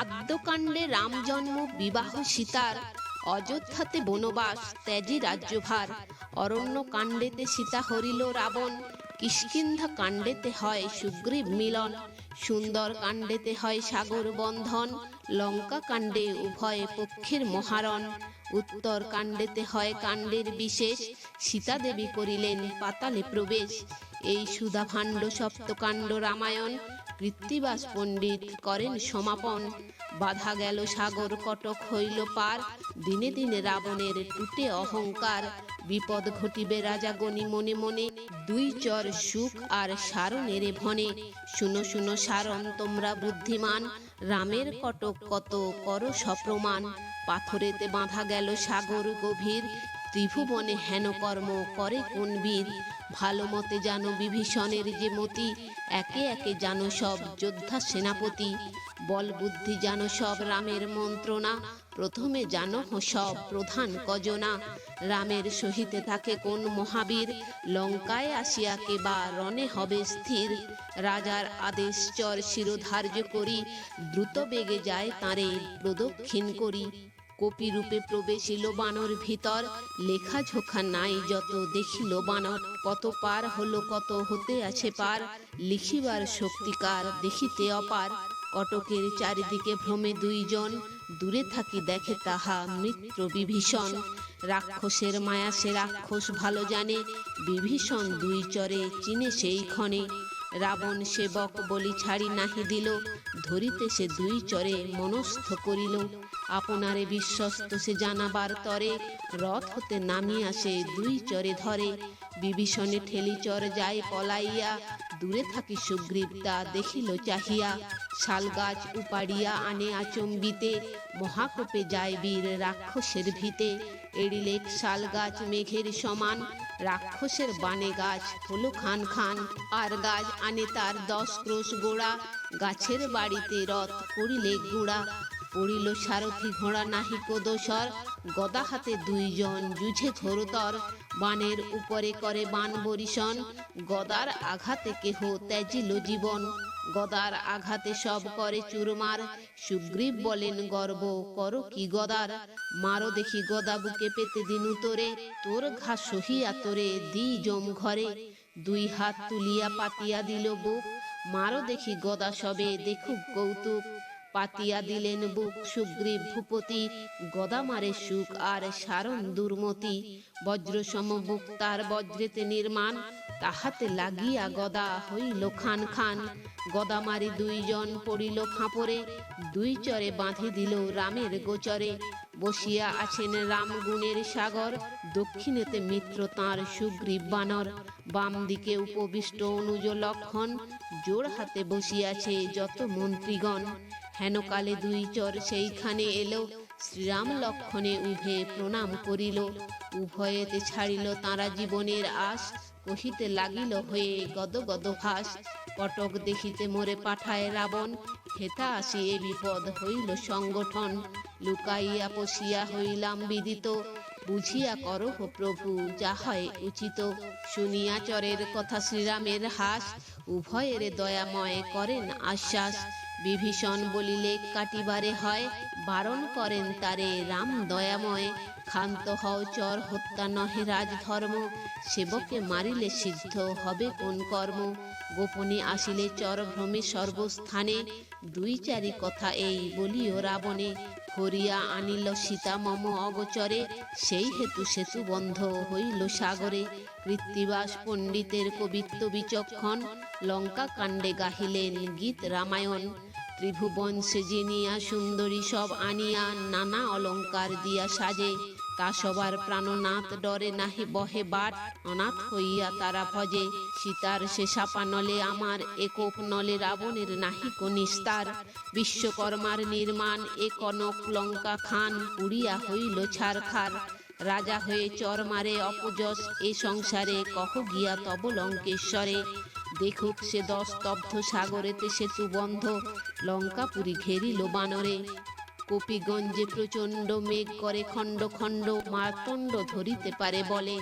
আদ্যকাণ্ডে রাম জন্ম, বিবাহ সীতার। অযোধ্যাতে বনবাস, ত্যাজি রাজ্যভার। অরণ্য কাণ্ডেতে সীতা হরিল রাবণ। কিষ্কিন্ধা কাণ্ডেতে হয় সুগ্রীব মিলন। সুন্দর কাণ্ডেতে হয় সাগর বন্ধন। লঙ্কা কাণ্ডে উভয় পক্ষের মহারণ। উত্তর কাণ্ডেতে হয় কাণ্ডের বিশেষ। সীতা দেবী করিলেন পাতালে প্রবেশ। এই সুধাভাণ্ড সপ্তকাণ্ড রামায়ণ। কৃত্তিবাস পণ্ডিত করেন সমাপন। বাধা গেল সাগর কটক হইল পার। দিনে দিনে রাবণের টুটে অহংকার। বিপদ ঘটিবে রাজা গণি মনে মনে। দুই চর সুখ আর সারণের ভনে শুনো শুনো সারণ, তোমরা বুদ্ধিমান। রামের কটক কত কর সপ্রমাণ। পাথরেতে বাঁধা গেল সাগর গভীর। ত্রিভুবনে হেন কর্ম করে কোন বীর? ভালো মতে জানো বিভীষণের যে মতি। একে একে জানো সব যোদ্ধা সেনাপতি। বল বুদ্ধি জানো সব রামের মন্ত্রণা। প্রথমে জানো সব প্রধান কজনা রামের সহিতে থাকে কোন মহাবীর? লঙ্কায় আসিয়া কে বা রণে হবে স্থির। রাজার আদেশ চর শিরোধার্য করি। দ্রুত বেগে যায় তাঁরে প্রদক্ষিণ করি। কপি রূপে প্রবেশিল বানর ভিতর। লেখা ঝোখা নাই যত দেখিল বানর, কত পার হলো, কত হতে আছে পার। লিখিবার শক্তিকার দেখিতে অপার। কটকের চারিদিকে ভ্রমে দুইজন, দূরে থাকি দেখে তাহা মিত্র বিভীষণ। রাক্ষসের মায়া সে রাক্ষস ভালো জানে, বিভীষণ দুই চরে চিনে সেই ক্ষণে রাবণ সেবক বলি ছাড়ি নাহি দিল, ধরিতে সে দুই চরে মনস্থ করিল। আপনারে বিশ্বস্ত সে জানাবার তরে রথ হতে নামিয়া সে দুই চরে ধরে। বিভীষণে ঠেলি চর যায় পলাইয়া, দূরে থাকি সুগ্রীব তা দেখিল চাহিয়া। শাল গাছ উপাড়িয়া আনে আচম্বিতে, মহাকোপে যায় বীর রাক্ষসের ভিতে। এড়িলেক শাল গাছ মেঘের সমান, রাক্ষসের বানে গাছ হলো খান খান। আর গাছ আনে তার দশ ক্রোশ গোড়া, গাছের বাড়িতে রথ করিলে গুড়া। পড়িল সারথি ঘোড়া নাহিক দোসর গদা হাতে দুইজন যুঝে ঘোরতর বানের উপরে করে বান বরিশন, গদার আঘাতে কেহ ত্যাজিল জীবন। গদার আঘাতে সব করে চুরমার। সুগ্রীব বলেন, গর্ব করো কি গদার? মারো দেখি গদা বুকে পেতে দিন উতরে তোর ঘা সহিয়া তোরে দি জম ঘরে। দুই হাত তুলিয়া পাতিয়া দিল বুক। মারো দেখি গদা সবে দেখুক কৌতুক। পাতিয়া দিলেন বুক সুগ্রীব ভূপতি। গদা মারে সুখ আর সারণ দুর্মতি। বজ্র সম বুক তার বজ্রেতে নির্মাণ। তাহাতে লাগিয়া গদা হইল খান খান। গদা মারি দুইজন পড়িল খাপরে, দুই চরে বাঁধি দিল রামের গোচরে। বসিয়া আছেন রাম গুণের সাগর, দক্ষিণেতে মিত্র তাঁর সুগ্রীব বানর। বাম দিকে উপবিষ্ট অনুজ লক্ষণ, জোর হাতে বসিয়াছে যত মন্ত্রীগণ। হেনকালে দুই চর সেইখানে এলো শ্রীরাম লক্ষণে উভে প্রণাম করিল। উভয়েতে ছাড়িল তারা জীবনের আশ, কহিতে লাগিল হয়ে গদ গদ ভাস কটক দেখিতে মোরে পাঠায় রাবণ, হেতা আসি এ বিপদ হইল সংগঠন। লুকাইয়া পশিয়া হইলাম বিদিত, বুঝিয়া করহ প্রভু যা হয় উচিত। শুনিয়া চরের কথা শ্রীরামের হাস, উভয়ের দয়াময় করেন আশ্বাস। বিভীষণ বলিলে, কাটিবারে হয়, বারণ করেন তারে রাম দয়াময়। ক্ষান্ত হও, চর হত্যা নহে রাজধর্ম। সেবকে মারিলে সিদ্ধ হবে কোন কর্ম। গোপনে আসিলে চর ভ্রমে সর্বস্থানে। দুই চারি কথা এই বলিও রাবণে করিয়া আনিল সীতা মম অগচরে। সেই হেতু সেতু বন্ধ হইল সাগরে। কৃত্তিবাস পণ্ডিতের কবিত্ব বিচক্ষণ। লঙ্কা কাণ্ডে গাহিলেন গীত রামায়ণ। ত্রিভুবন সেজিনিয়া সুন্দরী সব আনিয়া নানা অলঙ্কার দিয়া সাজে। তা সবার প্রাণনাথ ডরে নাহি বহে বাট, অনাথ হইয়া তারা ভজে। সীতার সে সাপা নলে আমার একক নলে রাবণের নাহি নিস্তার বিশ্বকর্মার নির্মাণ, এ কনক লঙ্কা খান, উড়িয়া হইল ছারখার। রাজা হয়ে চর মারে অপযশ, এ সংসারে কহ গিয়া তব লঙ্কেশ্বরে। দেখুক সে দশ সাগরেতে সেতু বন্ধ। লঙ্কাপুরি ঘেরিল বানরে। কপিগঞ্জে প্রচণ্ড মেঘ করে খণ্ড খণ্ড মার্তণ্ড ধরিতে পারে বলে।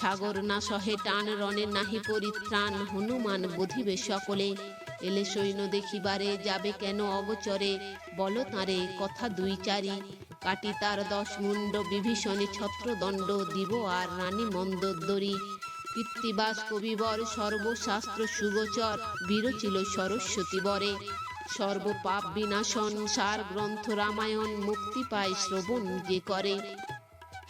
সাগর না সহে টান, রণে নাহি পরিত্রাণ, হনুমান বুঝিবে সকলে। এলে সৈন্য দেখিবারে যাবে কেন অগচরে? বলো তাঁরে কথা দুই চারি। কাটি তার দশ মুন্ড বিভীষণে ছত্রদণ্ড, দিব আর রানী মন্দোদরী কৃত্তিবাস কবিবর সর্বশাস্ত্র সুগোচর, বিরচিল সরস্বতী বরে। সর্বপাপ বিনাশন, সার গ্রন্থ রামায়ণ মুক্তি পায় শ্রবণ যে করে।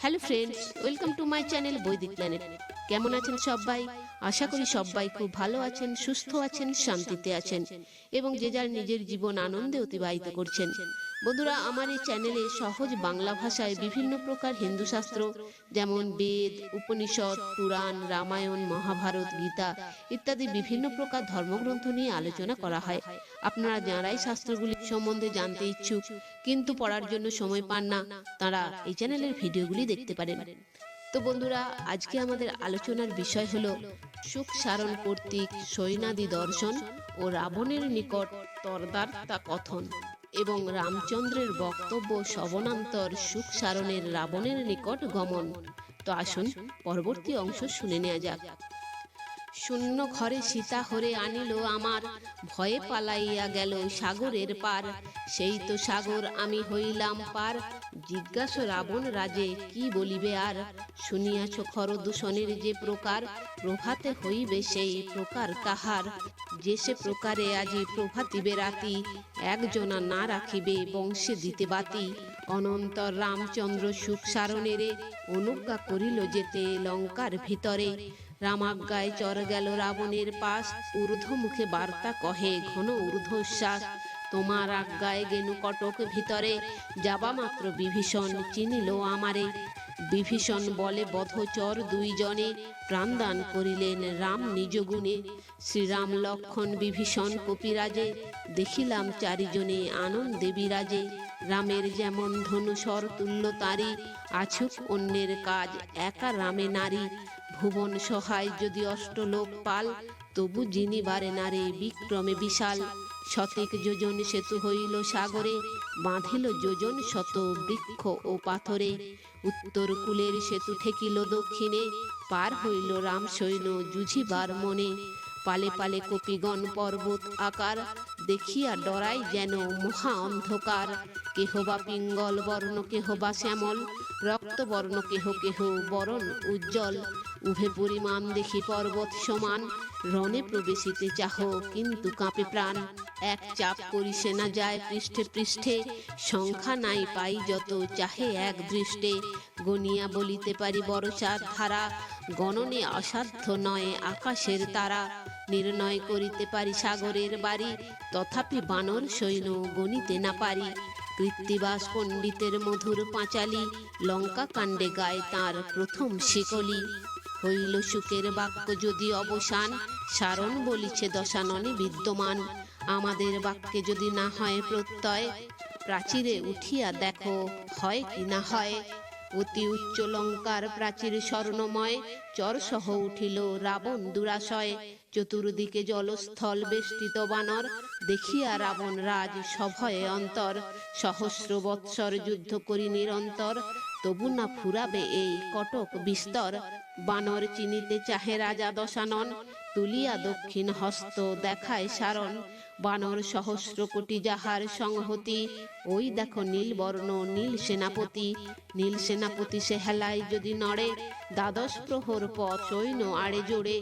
Hello friends, welcome to my channel Vaidik Planet. কেমন আছেন সবাই? আশা করি সবাই খুব ভালো আছেন, সুস্থ আছেন, শান্তিতে আছেন এবং যে যার নিজের জীবন আনন্দে অতিবাহিত করছেন। বন্ধুরা, আমার এই চ্যানেলে সহজ বাংলা ভাষায় বিভিন্ন প্রকার হিন্দু শাস্ত্র, যেমন বেদ, উপনিষদ, পুরাণ, রামায়ণ, মহাভারত, গীতা ইত্যাদি বিভিন্ন প্রকার ধর্মগ্রন্থ নিয়ে আলোচনা করা হয়। আপনারা যারাই শাস্ত্রগুলি সম্বন্ধে জানতে ইচ্ছুক, কিন্তু পড়ার জন্য সময় পান না, তারা এই চ্যানেলের ভিডিওগুলি দেখতে পারেন। তো বন্ধুরা, আজকে আমাদের আলোচনার বিষয় হলো সুখ সারণ কর্তৃক সৈনাদি দর্শন ও রাবণের নিকট তরদার্তা কথন। এবং রামচন্দ্রের বক্তব্য শবনান্তর সুখ সারণের রাবণের নিকট গমন। তো আসুন, পরবর্তী অংশ শুনে নেওয়া যাক। শূন্য ঘরে সীতা হরে আনিল আমার, ভয়ে পালাইয়া গেল সাগরের পার। সেই তো সাগর, আমি হইলাম পার। জিজ্ঞাসা রাবণ রাজে, কি বলিবে আর? শুনিয়াছ খর দূষণের যে প্রকার, প্রভাতে হইবে সেই প্রকার কাহার? যে সে প্রকারে আজি প্রভাতিবে রাতি, একজনা না রাখিবে বংশে দিতে বাতি। অনন্তর রামচন্দ্র সুখ সারণেরে অনুজ্ঞা করিল যেতে লঙ্কার ভিতরে। রামাজ্ঞায় চর গেল রাবণের পাশ ঊর্ধ্ব মুখে বার্তা কহে ঘন ঊর্ধ্বশ্বাস, তোমার আজ্ঞায় গেনু কটক ভিতরে, যাবা মাত্র বিভীষণ, চিনিল আমারে। বিভীষণ বলে বধচর দুইজনে প্রাণদান করিলেন রাম নিজ গুণে শ্রীরাম লক্ষণ বিভীষণ কপিরাজে, দেখিলাম চারিজনে আনন্দে বিরাজে রামের যেমন ধনুসর তুল্য তারি, আছুক অন্যের কাজ একা রামে নারী। ভুবন সহায় যদি অষ্টলোক পাল, তবু যিনি বারে নারে বিক্রমে বিশাল। শতেক যোজন সেতু হইল সাগরে, বাঁধিল যোজন শত বৃক্ষ ও পাথরে। উত্তর কুলের সেতু ঠেকিল দক্ষিণে, পার হইল রাম সৈন্য যুঝিবার মনে। পালে পালে কপিগণ পর্বত আকার, দেখিয়া ডরাই যেন মহা অন্ধকার। কেহ বা পিঙ্গল, বর্ণ কেহ বা শ্যামল রক্তবর্ণ কেহ কেহ বরণ উজ্জ্বল। উভে পরিমাণ দেখি পর্বত সমান, রণে প্রবেশিতে চাহ, কিন্তু কাঁপে প্রাণ। এক চাপ করি সেনা যায় পৃষ্ঠে পৃষ্ঠে। সংখ্যা নাই পাই যত চাহে এক দৃষ্টে। গনিয়া বলিতে পারি বড় চার ধারা। গণনে অসাধ্য নয় আকাশের তারা। নির্ণয় করিতে পারি সাগরের বাড়ি। তথাপি বানর সৈন্য গণিতে না পারি। কৃত্তিবাস পণ্ডিতের মধুর পাঁচালি। লঙ্কা কাণ্ডে গায় তার প্রথম শিকলি। হইল সুখের বাক্য যদি অবসান, সারণ বলিছে দশাননে বিদ্যমান। আমাদের বাক্যে যদি না হয় প্রত্যয়, প্রাচীরে উঠিয়া দেখো হয় কি না হয়। অতি উচ্চ লঙ্কার প্রাচীর স্বর্ণময়, চরসহ উঠিল রাবণ দুরাশয়। চতুর্দিকে জলস্থল বেষ্টিত বানর, দেখিয়া রাবণ রাজ সভয়ে অন্তর। সহস্র বৎসর যুদ্ধ করি নিরন্তর, তবু না ফুরাবে এই কটক বিস্তর। বানর চিনিতে চাহে রাজা দশানন তুলিয়া দক্ষিণ হস্ত দেখায় সারণ বানর সহস্র কোটি যাহার সংহতি ওই দেখো নীলবর্ণ নীল সেনাপতি। নীল সেনাপতি সে হেলায় যদি নড়ে, দ্বাদশ প্রহর পথ সৈন্য আড়ে জোড়ে।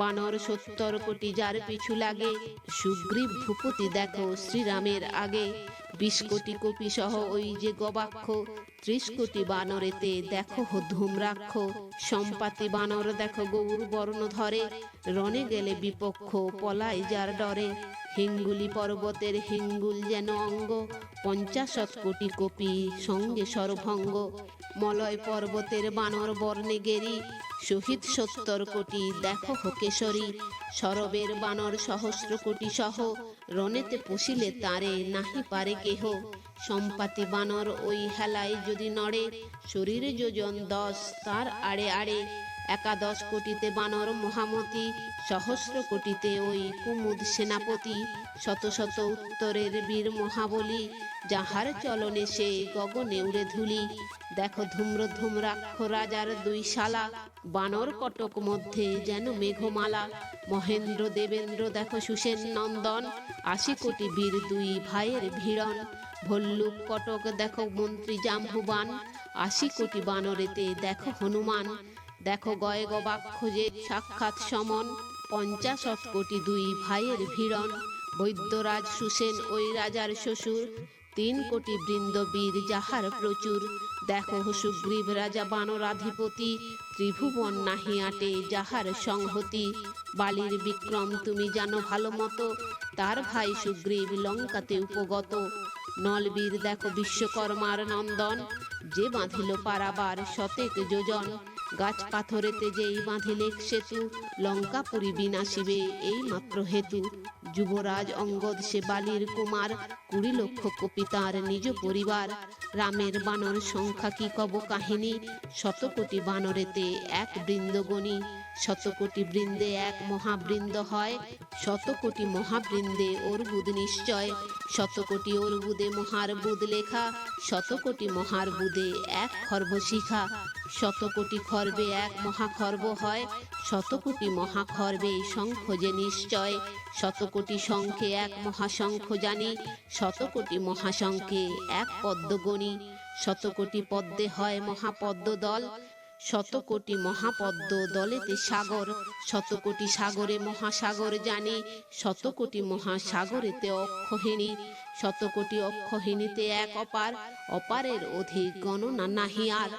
বানর সত্তর কোটি যার পিছু লাগে, সুগ্রীব ভূপতি দেখো শ্রীরামের আগে। বিশ কোটি কপি সহ ওই যে গবাক্ষ, ত্রিশ কোটি বানরেতে দেখো ধূম্রাক্ষ। সম্পাতি বানর দেখো গৌর বর্ণ ধরে, রণে গেলে বিপক্ষ পলায় যার ডরে। হিঙ্গুলি পর্বতের হিঙ্গুল যেন অঙ্গ। পঞ্চাশত কোটি কপি সঙ্গে সর্বভঙ্গ মলয় পর্বতের বানর বর্ণে গেরি। শহীদ সত্তর কোটি দেখো হোকেশ্বরী সরবের বানর সহস্র কোটি সহ। রণেতে পশিলে তারে নাহি পারে কেহ। সম্পাতি বানর ওই হেলায় যদি নড়ে, শরীর যোজন দশ তার আড়ে আড়ে। একাদশ কোটিতে বানর মহামতি, সহস্র কোটিতে ওই কুমুদ সেনাপতি, শত শত উত্তরের বীর মহাবলী, যাহার চলনে সে গগনে উড়ে ধুলি। দেখো ধূম্র ধূম্রাক্ষ রাজার দুই শালা, বানর কটক মধ্যে যেন মেঘমালা। মহেন্দ্র দেবেন্দ্র, দেখো সুসেন নন্দন, আশি কোটি বীর দুই ভাইয়ের ভিড়ন। ভল্লুক কটক, দেখো মন্ত্রী জাম্বুবান, আশি কোটি বানরেতে দেখো হনুমান। দেখো গয়ে গবাক্ষ যে সাক্ষাৎ সমন পঞ্চাশত কোটি দুই ভাইয়ের ভিড়ন। বৈদ্যরাজ সুসেন ওই রাজার শ্বশুর, তিন কোটি বৃন্দবীর যাহার প্রচুর। দেখো সুগ্রীব রাজা বানরাধিপতি, ত্রিভুবন নাহি আটে যাহার সংহতি। বালির বিক্রম তুমি জানো ভালো মতো, তার ভাই সুগ্রীব লঙ্কাতে উপগত। নলবীর দেখো বিশ্বকর্মার নন্দন, যে বাঁধিল পারাবার শতেক যোজন। গাছ পাথরেতে যেই বাঁধিলেক সেতু লঙ্কাপুরী বিনাশিবে এই মাত্র হেতু। যুবরাজ অঙ্গদ সে বালির কুমার, কুড়ি লক্ষ কপি তার নিজ পরিবার। রামের বানর সংখ্যা কি কব কাহিনী? শত কোটি বানরেতে এক বৃন্দগণী শত কোটি বৃন্দে এক মহাবৃন্দ হয়। শত কোটি মহাবৃন্দে অর্বুদ নিশ্চয়। শত কোটি অর্বুদে মহারবুদ লেখা। শত কোটি মহারবুদে এক খর্ব শিখা শত কোটি খর্বে এক মহাখর্ব হয় শত কোটি মহাখর্বে শঙ্খ যে নিশ্চয় শত কোটি শঙ্খে এক মহাশঙ্খ জানি শত কোটি মহাশঙ্খে এক পদ্ম গণি শত কোটি পদ্মে হয় মহাপদ্ম দল শত কোটি মহাপদ্ম দলেতে সাগর শত কোটি সাগরে মহাসাগর জানি শত কোটি মহাসাগরেতে অক্ষহিনী শত কোটি অক্ষহিনীতে এক অপার, অপারের অধিক গণনা নাহি আর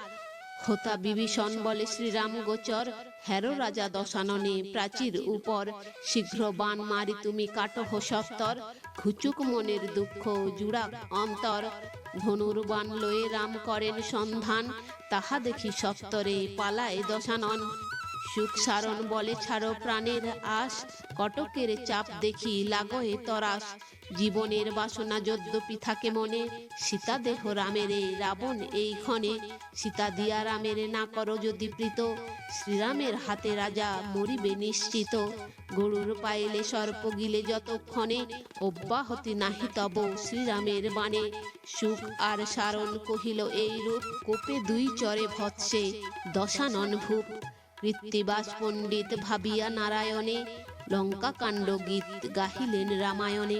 হোতা বিভীষণ বলে শ্রীরাম গোচর। হেরো রাজা দশাননে প্রাচীর উপর। শীঘ্র বান মারি তুমি কাটহ সত্তর ঘুচুক মনের দুঃখ জুড়া অন্তর। ধনুর বান লয়ে রাম করেন সন্ধান। তাহা দেখি সত্তরে পালায় দশানন। সুখ সারণ বলে ছাড়ো প্রাণের আশ। কটকের চাপ দেখি লাগয়ে তরাস জীবনের বাসনা যদ্যপি থাকে মনে, সীতা দেহ রামেরে রাবণ এই ক্ষণে সীতা দিয়া রামেরে না করো যদি প্রীত, শ্রীরামের হাতে রাজা মরিবে নিশ্চিত। গরুর পাইলে সর্প গিলে যতক্ষণে অব্যাহতি নাহি তব শ্রীরামের বাণে। সুখ আর সারণ কহিল এই রূপ কোপে দুই চরে ভৎসে, দশানন ভূপ। কৃত্তিবাস পণ্ডিত ভাবিয়া নারায়ণে লঙ্কা কাণ্ড গীত গাহিলেন রামায়ণে।